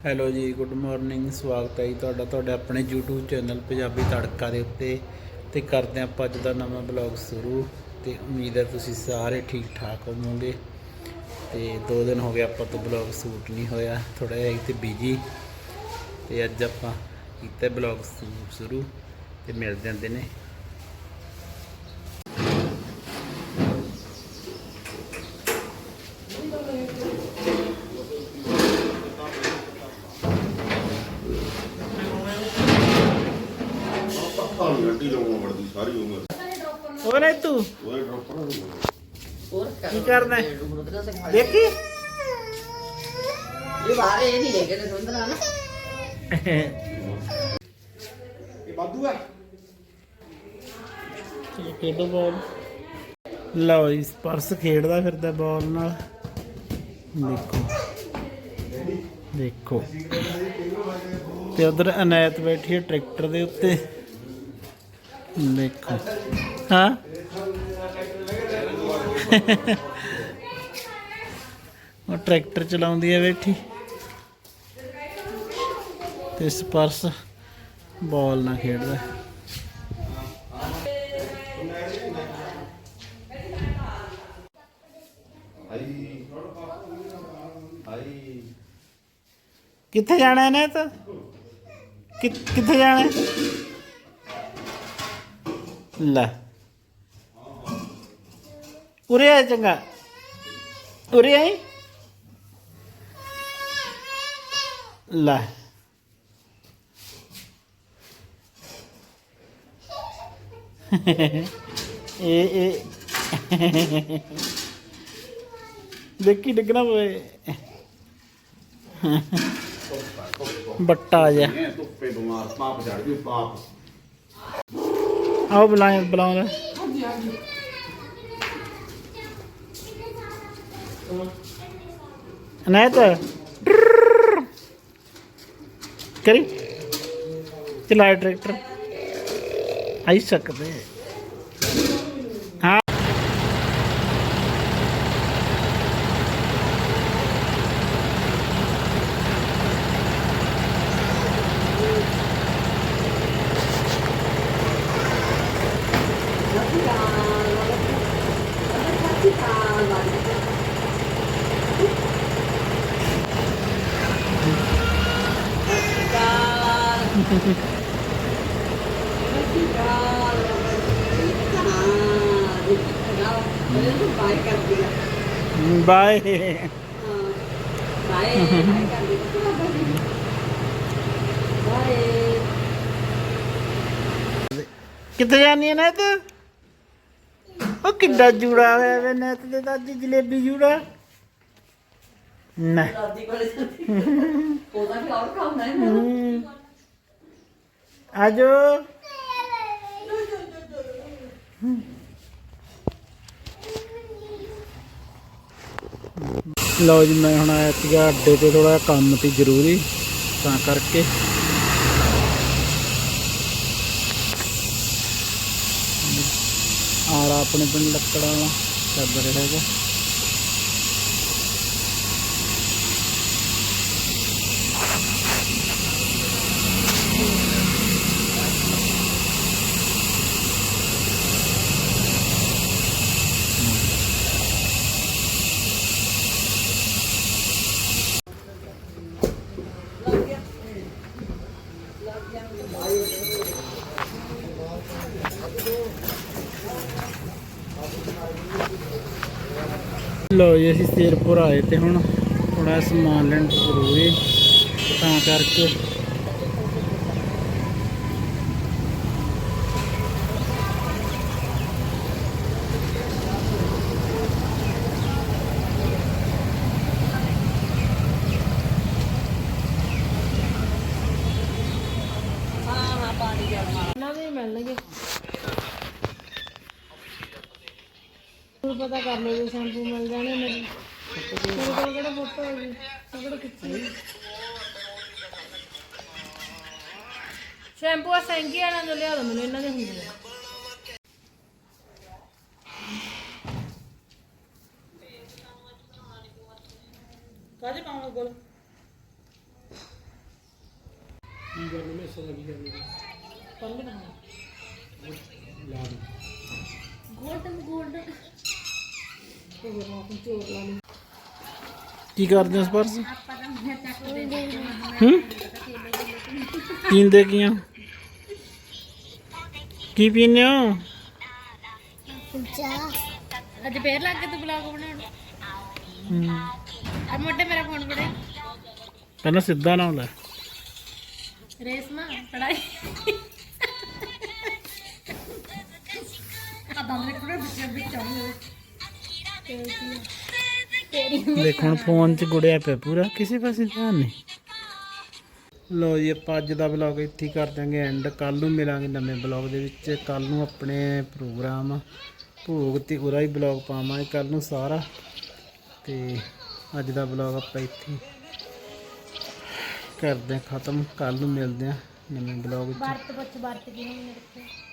Hello ਜੀ good morning ਸਵਾਗਤ ਹੈ ਜੀ ਤੁਹਾਡਾ, ਤੁਹਾਡੇ ਆਪਣੇ YouTube ਚੈਨਲ ਪੰਜਾਬੀ ਤੜਕਾ ਦੇ ਉੱਤੇ। ਤੇ ਕਰਦੇ ਹਾਂ ਆਪਾਂ ਅੱਜ ਦਾ ਨਵਾਂ ਬਲੌਗ ਸ਼ੁਰੂ। ਤੇ ਉਮੀਦ ਹੈ ਤੁਸੀਂ ਸਾਰੇ ਠੀਕ ਠਾਕ ਹੋਵੋਗੇ। ਤੇ ਦੋ ਦਿਨ ਹੋ ਗਏ ਆਪਾਂ ਤੋਂ ਬਲੌਗ ਸ਼ੂਟ ਨਹੀਂ ਹੋਇਆ ਥੋੜਾ ਜਿਹਾ ਇੱਥੇ ਬਿਜ਼ੀ ਤੇ ਅੱਜ ਆਪਾਂ ਕੀਤਾ ਬਲੌਗ ਸ਼ੁਰੂ। ਤੇ ਮਿਲ ਜਾਂਦੇ ਨੇ ਪੱਖਾ ਨਹੀਂ ਗੱਡੀ ਲਾਉਣ ਵੜਦੀ ਸਾਰੀ ਉਮਰ। ਹੋਰ ਤੂੰ? ਉਹ ਡਰਾਪਰ ਕੀ ਕਰਨਾ ਹੈ? ਦੇਖੀ? ਇਹ ਬਾਹਰ ਇਹ ਨਹੀਂ ਲੈ ਕੇ ਤੇ ਸੁੰਦਰ ਨਾ। ਇਹ ਬਾਦੂ ਹੈ ਖੇਡੋ ਬਾਲ ਲਓ ਜੀ ਪਰਸ ਖੇਡਦਾ ਫਿਰਦਾ ਬਾਲ ਨਾਲ। ਦੇਖੋ। ਦੇਖੋ। ਤੇ ਉਧਰ ਅਨਾਇਤ ਬੈਠੀ ਹੈ ਟਰੈਕਟਰ ਦੇ ਉੱਤੇ। ਦੇਖੋ। ਹਾਂ? ਉਹ ਟਰੈਕਟਰ ਚਲਾਉਂਦੀ ਹੈ ਬੈਠੀ। ਤੇ ਸਪਰਸ ਬਾਲ ਨਾਲ ਖੇਡਦਾ। ਕਿੱਥੇ ਜਾਣਾ ਇਹਨੇ ਤਾਂ? ਕਿੱਥੇ ਜਾਣਾ? ਲੈ। ਉਰੇ ਆ ਚੰਗਾ। ਉਰੇ ਆਈ। ਲੈ। ਇਹ ਇਹ। ਦੇਖੀ ਡਿੱਗਣਾ ਪਵੇ। ਬੱਟਾ ਜਾ ਧੁੱਪੇ ਬਿਮਾਰ, ਪਾਪ ਚੜ ਗਈ ਪਾਪ। ਆਓ ਬੁਲਾਏ ਬੁਲਾਓ ਅਨਾਇਤ। ਕਰੀ। ਚਲਾ ਟਰੈਕਟਰ। ਆਈ ਸਕਦੇ ਹਾਂ ਬਾਈ ਕਰਦੀ ਆ ਬਾਏ ਬਾਈ ਬਾਈ ਕਰਦੀ ਬਾਈ ਕਿੱਥੇ ਜਾਨੀ ਹੈ ਨੈਤ ਉਹ ਕਿੱਡਾ ਜੂੜਾ ਹੋਇਆ ਵੇ ਨੈਤ ਦੇ ਤਾਂ ਅੱਜ ਜਲੇਬੀ ਜੂੜਾ। ਨਾ। ਦਾਦੀ ਕੋਲੇ ਉਹਦਾ ਔਰ ਕੰਮ ਹੈ ਹਮ। ਆਜੋ। ਲਓ ਜੀ ਮੈਂ ਹੁਣ ਆਇਆ ਸੀਗਾ ਅੱਡੇ ਤੇ ਥੋੜਾ ਕੰਮ ਸੀ ਜ਼ਰੂਰੀ ਤਾਂ ਕਰਕੇ। ਆਰ ਆਪਣੇ ਪਿੰਡ ਲੱਕੜਾਂ ਵਾਲਾ। ਚੱਲ ਰਿਹਾ ਹੈਗਾ ਲਓ ਜੀ ਅਸੀਂ ਸ਼ੇਰਪੁਰ ਆਏ ਤੇ ਹੁਣ ਥੋੜਾ ਸਮਾਨ ਲੈਣ ਜ਼ਰੂਰੀ ਤਾਂ ਕਰਕੇ। ਨਵੇਂ ਮਿਲਣਗੇ। ਪਤਾ ਕਰ ਲਓ ਜੇ ਸ਼ੈਂਪੂ ਮਿਲ ਜਾਣੇ ਮੇਰੇ ਮੇਰੇ ਕੋਲ ਕਿਹੜਾ ਫੋਟੋ ਹੈ ਜੀ? ਉਹ ਕਿਹੜਾ ਕਿੱਥੇ ਸ਼ੈਂਪੂ ਆ ਸੈਂਕੀ ਵਾਲਿਆਂ ਤੋਂ ਲਿਆ ਦੋ ਮੈਨੂੰ ਇਹਨਾਂ ਦੇ ਹੁੰਦੇ ਆ। ਕਾਹਦੇ ਪਾਉਣ ਕੋਲ? Golden golden. ਤੇ ਉਹ ਨਾ ਚੋਰ ਲਾ ਲਈ ਕੀ ਕਰਦੇ ਹੋ ਸਪਰਸ ਹੂੰ? ਪੀਂਦੇ ਕੀ ਆ ਕੀ ਪੀਂਦੇ ਹੋ? ਅੱਜ ਫੇਰ ਲੱਗ ਕੇ ਤੂੰ ਬਲੌਗ ਬਣਾਉਣ। ਆ ਮੋਟੇ ਮੇਰਾ ਫੋਨ ਫੜੇ। ਪਹਿਲਾਂ ਸਿੱਧਾ ਨਾ ਲੈ। ਰੇਸਮਾ ਪੜਾਈ ਆ ਦੰਦ ਰੱਖੜੇ ਵਿੱਚ ਵਿੱਚ। ਆਉਂਦੇ ਦੇਖੋ ਹੁਣ ਫੋਨ 'ਚ ਗੁੜਿਆ ਪਿਆ ਪੂਰਾ, ਕਿਸੇ ਪਾਸੇ ਧਿਆਨ ਨਹੀਂ। ਲੋ ਜੀ, ਆਪਾਂ ਅੱਜ ਦਾ ਵਲੌਗ ਇੱਥੇ ਹੀ ਕਰ ਦਾਂਗੇ ਐਂਡ ਕੱਲ ਨੂੰ ਮਿਲਾਂਗੇ ਨਵੇਂ ਵਲੌਗ ਦੇ ਵਿੱਚ। ਕੱਲ ਨੂੰ ਆਪਣੇ ਪ੍ਰੋਗਰਾਮ ਭੋਗ ਤੇ ਉਹਦਾ ਹੀ ਵਲੌਗ ਪਾਵਾਂਗੇ। ਕੱਲ ਨੂੰ ਸਾਰਾ। ਤੇ ਅੱਜ ਦਾ ਵਲੌਗ ਆਪਾਂ ਇੱਥੇ ਕਰਦੇ ਹਾਂ ਖਤਮ। ਕੱਲ ਨੂੰ ਮਿਲਦੇ ਹਾਂ ਨਵੇਂ ਵਲੌਗ 'ਚ। ਵਰਤ ਪੁੱਛ ਵਰਤ ਕਿਹਨੇ ਰੱਖਿਆ।